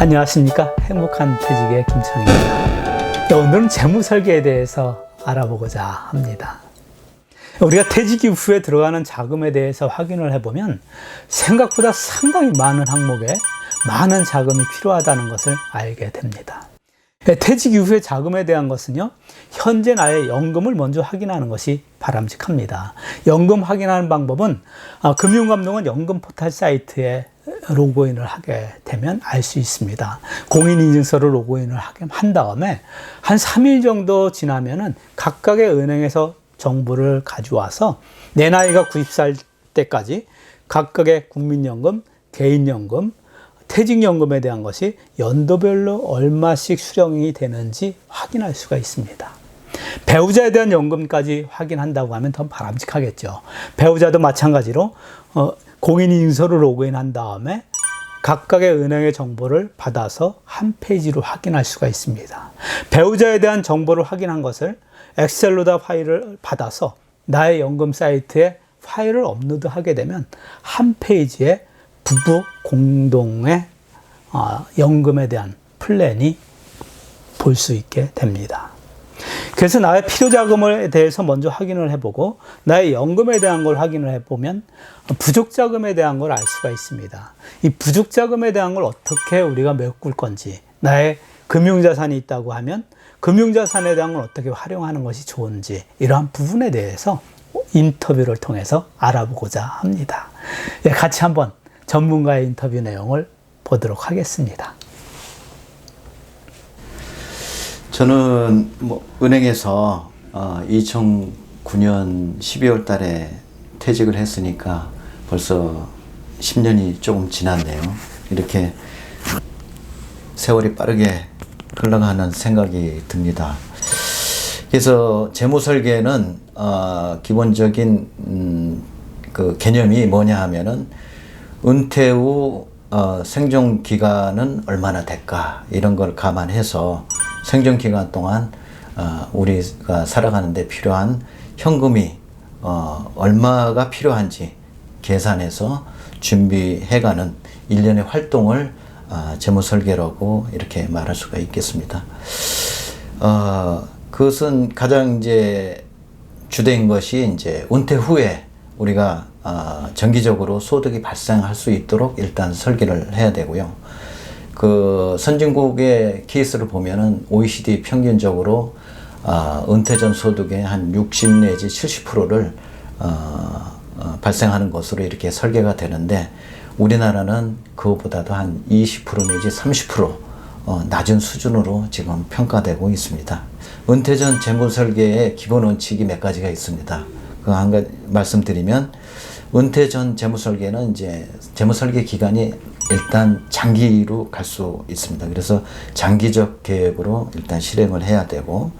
안녕하십니까 행복한 퇴직의 김창입니다. 네, 오늘은 재무 설계에 대해서 알아보고자 합니다. 우리가 퇴직 이후에 들어가는 자금에 대해서 확인을 해보면 생각보다 상당히 많은 항목에 많은 자금이 필요하다는 것을 알게 됩니다. 네, 퇴직 이후의 자금에 대한 것은요, 현재 나의 연금을 먼저 확인하는 것이 바람직합니다. 연금 확인하는 방법은 아, 금융감독원 연금 포털 사이트에 로그인을 하게 되면 알 수 있습니다. 공인인증서를 로그인을 하게 한 다음에 한 3일 정도 지나면은 각각의 은행에서 정보를 가져와서 내 나이가 90살 때까지 각각의 국민연금, 개인연금, 퇴직연금에 대한 것이 연도별로 얼마씩 수령이 되는지 확인할 수가 있습니다. 배우자에 대한 연금까지 확인한다고 하면 더 바람직하겠죠. 배우자도 마찬가지로 어, 공인인증서를 로그인한 다음에 각각의 은행의 정보를 받아서 한 페이지로 확인할 수가 있습니다. 배우자에 대한 정보를 확인한 것을 엑셀로다 파일을 받아서 나의 연금 사이트에 파일을 업로드하게 되면 한 페이지에 부부 공동의 어, 연금에 대한 플랜이 볼 수 있게 됩니다. 그래서 나의 필요 자금에 대해서 먼저 확인을 해보고 나의 연금에 대한 걸 확인을 해보면 부족 자금에 대한 걸 알 수가 있습니다. 이 부족 자금에 대한 걸 어떻게 우리가 메꿀 건지 나의 금융 자산이 있다고 하면 금융 자산에 대한 걸 어떻게 활용하는 것이 좋은지 이러한 부분에 대해서 인터뷰를 통해서 알아보고자 합니다. 예, 같이 한번 전문가의 인터뷰 내용을 보도록 하겠습니다. 저는 뭐 은행에서 어, 2009년 12월 달에 퇴직을 했으니까 벌써 10년이 조금 지났네요. 이렇게 세월이 빠르게 흘러가는 생각이 듭니다. 그래서 재무 설계는 어, 기본적인 음, 그 개념이 뭐냐 하면은 은퇴 후 어, 생존 기간은 얼마나 될까 이런 걸 감안해서 생존 기간 동안 어, 우리가 살아가는데 필요한 현금이 어, 얼마가 필요한지 계산해서 준비해가는 일련의 활동을 어, 재무 설계라고 이렇게 말할 수가 있겠습니다. 어, 그것은 가장 이제 주된 것이 이제 은퇴 후에 우리가 어, 정기적으로 소득이 발생할 수 있도록 일단 설계를 해야 되고요. 그 선진국의 케이스를 보면은 OECD 평균적으로 어, 은퇴 전 소득의 한 60 내지 70%를 어, 어, 발생하는 것으로 이렇게 설계가 되는데 우리나라는 그것보다도 한 20% 내지 30% 어, 낮은 수준으로 지금 평가되고 있습니다. 은퇴 전 재무 설계의 기본 원칙이 몇 가지가 있습니다. 그 한 가지 말씀드리면 은퇴 전 재무 설계는 이제 재무 설계 기간이 일단 장기로 갈 수 있습니다. 그래서 장기적 계획으로 일단 실행을 해야 되고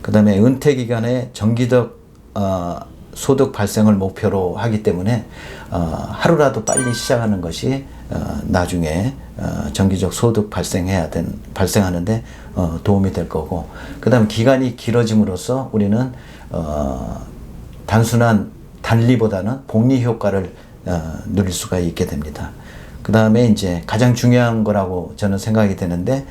그 다음에 은퇴 기간에 정기적 어, 소득 발생을 목표로 하기 때문에 어, 하루라도 빨리 시작하는 것이 어, 나중에 어, 정기적 소득 발생해야 된 발생하는데 어, 도움이 될 거고 그다음 기간이 길어짐으로써 우리는 어, 단순한 단리보다는 복리 효과를 어, 누릴 수가 있게 됩니다. 그 다음에 이제 가장 중요한 거라고 저는 생각이 되는데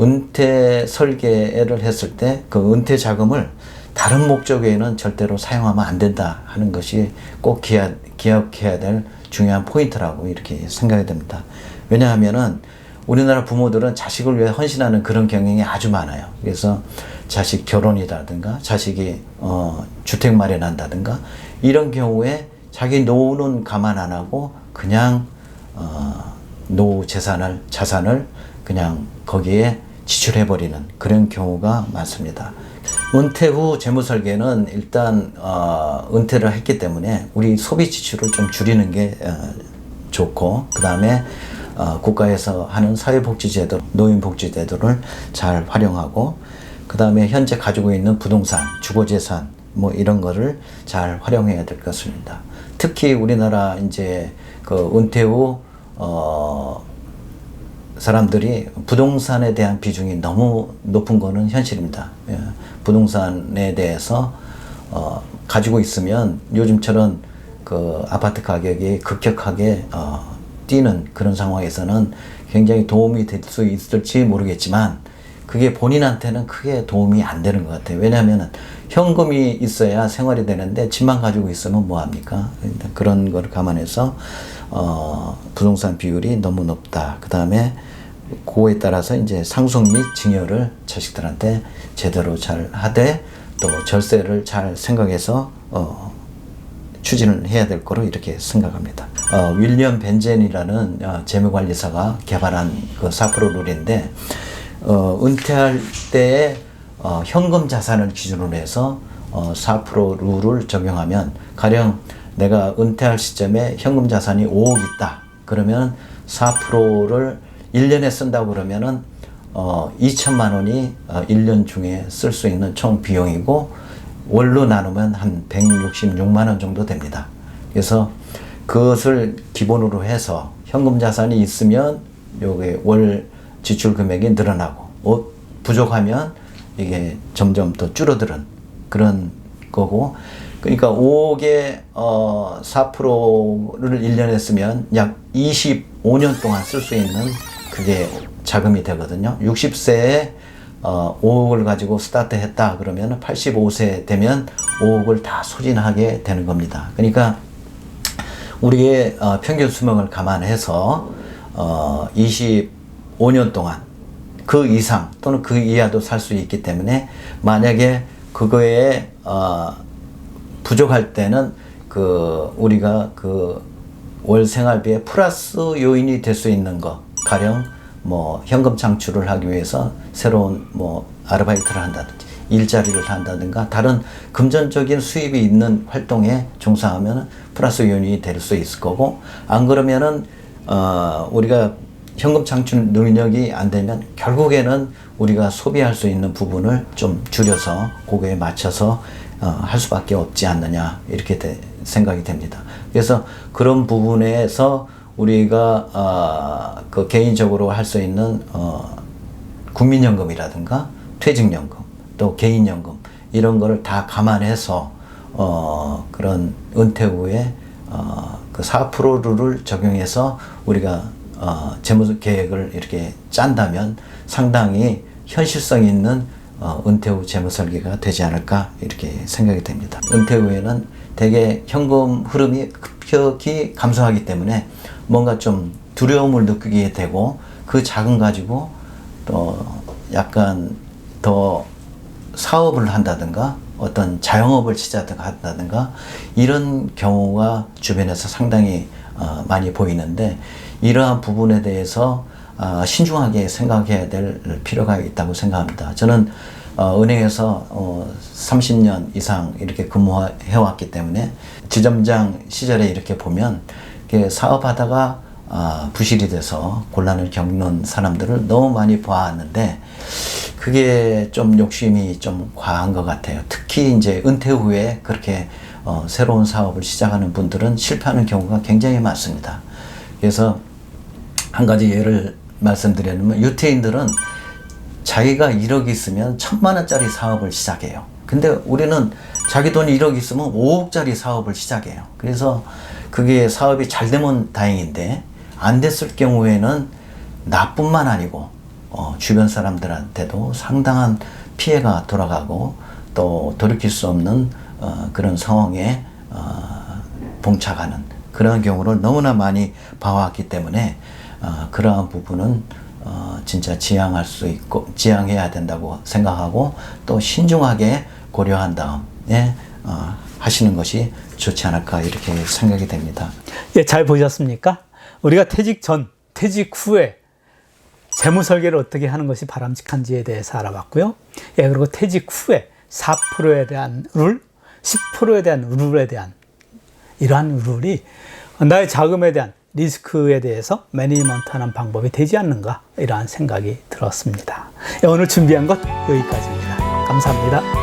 은퇴 설계를 했을 때 그 은퇴 자금을 다른 목적 에는 절대로 사용하면 안 된다 하는 것이 꼭 기하, 기억해야 될 중요한 포인트라고 이렇게 생각이 됩니다. 왜냐하면은 우리나라 부모들은 자식을 위해 헌신하는 그런 경향이 아주 많아요. 그래서 자식 결혼이라든가 자식이 어, 주택 마련한다든가 이런 경우에 자기 노후는 감안 안 하고 그냥 어, 노후 재산을 자산을 그냥 거기에 지출해 버리는 그런 경우가 많습니다. 은퇴 후 재무 설계는 일단 어, 은퇴를 했기 때문에 우리 소비 지출을 좀 줄이는 게 어, 좋고 그 다음에 어, 국가에서 하는 사회복지제도, 노인복지제도를 잘 활용하고 그 다음에 현재 가지고 있는 부동산, 주거재산 뭐 이런 거를 잘 활용해야 될 것입니다. 특히 우리나라 이제 그 은퇴 후 어, 사람들이 부동산에 대한 비중이 너무 높은 거는 현실입니다. 예. 부동산에 대해서 어, 가지고 있으면 요즘처럼 그 아파트 가격이 급격하게 어, 뛰는 그런 상황에서는 굉장히 도움이 될 수 있을지 모르겠지만 그게 본인한테는 크게 도움이 안 되는 것 같아요. 왜냐하면 현금이 있어야 생활이 되는데 집만 가지고 있으면 뭐 합니까? 일단 그런 걸 감안해서 어, 부동산 비율이 너무 높다. 그 다음에 그거에 따라서 이제 상속 및 증여를 자식들한테 제대로 잘 하되 또 절세를 잘 생각해서 어, 추진을 해야 될 거로 이렇게 생각합니다. 어, 윌리엄 벤젠이라는 어, 재무관리사가 개발한 그 4% 룰인데 어, 은퇴할 때에 어, 현금 자산을 기준으로 해서 어, 4% 룰을 적용하면 가령 내가 은퇴할 시점에 현금 자산이 5억 있다. 그러면 4%를 1년에 쓴다고 그러면은 어, 2천만 원이 어, 1년 중에 쓸 수 있는 총 비용이고 월로 나누면 한 166만 원 정도 됩니다. 그래서 그것을 기본으로 해서 현금 자산이 있으면 요게 월 지출 금액이 늘어나고 어, 부족하면 이게 점점 더 줄어드는 그런 거고 그러니까 5억에 어 4%를 1년에 쓰면 약 25년 동안 쓸 수 있는 그게 자금이 되거든요. 60세에 어 5억을 가지고 스타트 했다 그러면 85세 되면 5억을 다 소진하게 되는 겁니다. 그러니까 우리의 어, 평균 수명을 감안해서 어, 25년 동안 그 이상 또는 그 이하도 살 수 있기 때문에 만약에 그거에 어, 부족할 때는 그 우리가 그 월 생활비에 플러스 요인이 될 수 있는 거 가령 뭐 현금 창출을 하기 위해서 새로운 뭐 아르바이트를 한다든지 일자리를 한다든가 다른 금전적인 수입이 있는 활동에 종사하면 플러스 요인이 될 수 있을 거고 안 그러면은 어 우리가 현금 창출 능력이 안 되면 결국에는 우리가 소비할 수 있는 부분을 좀 줄여서 그거에 맞춰서 어, 할 수밖에 없지 않느냐 이렇게 돼- 생각이 됩니다. 그래서 그런 부분에서 우리가 어, 그 개인적으로 할 수 있는 어, 국민연금이라든가 퇴직연금 또 개인연금 이런 거를 다 감안해서 어, 그런 은퇴 후에 어, 그 4%를 적용해서 우리가 어, 재무 계획을 이렇게 짠다면 상당히 현실성 있는 어, 은퇴 후 재무 설계가 되지 않을까 이렇게 생각이 됩니다. 은퇴 후에는 대개 현금 흐름이 급격히 감소하기 때문에 뭔가 좀 두려움을 느끼게 되고 그 자금 가지고 또 약간 더 사업을 한다든가 어떤 자영업을 시작한다든가 이런 경우가 주변에서 상당히 어, 많이 보이는데 이러한 부분에 대해서 아, 신중하게 생각해야 될 필요가 있다고 생각합니다. 저는 어, 은행에서 어, 30년 이상 이렇게 근무해 왔기 때문에 지점장 시절에 이렇게 보면 사업하다가 아, 부실이 돼서 곤란을 겪는 사람들을 너무 많이 보았는데 그게 좀 욕심이 좀 과한 것 같아요. 특히 이제 은퇴 후에 그렇게 어, 새로운 사업을 시작하는 분들은 실패하는 경우가 굉장히 많습니다. 그래서 한 가지 예를 말씀드리면 유태인들은 자기가 1억 있으면 천만 원짜리 사업을 시작해요. 근데 우리는 자기 돈이 1억 있으면 5억짜리 사업을 시작해요. 그래서 그게 사업이 잘 되면 다행인데 안 됐을 경우에는 나뿐만 아니고 어, 주변 사람들한테도 상당한 피해가 돌아가고 또 돌이킬 수 없는 어, 그런 상황에 어, 봉착하는 그런 경우를 너무나 많이 봐왔기 때문에 어, 그러한 부분은 어, 진짜 지양할 수 있고 지양해야 된다고 생각하고 또 신중하게 고려한 다음에 어, 하시는 것이 좋지 않을까 이렇게 생각이 됩니다. 예, 잘 보셨습니까? 우리가 퇴직 전, 퇴직 후에 재무 설계를 어떻게 하는 것이 바람직한지에 대해서 알아봤고요. 예, 그리고 퇴직 후에 4%에 대한 룰, 10%에 대한 룰에 대한 이러한 룰이 나의 자금에 대한 리스크에 대해서 매니지먼트하는 방법이 되지 않는가 이러한 생각이 들었습니다. 예, 오늘 준비한 것 여기까지입니다. 감사합니다.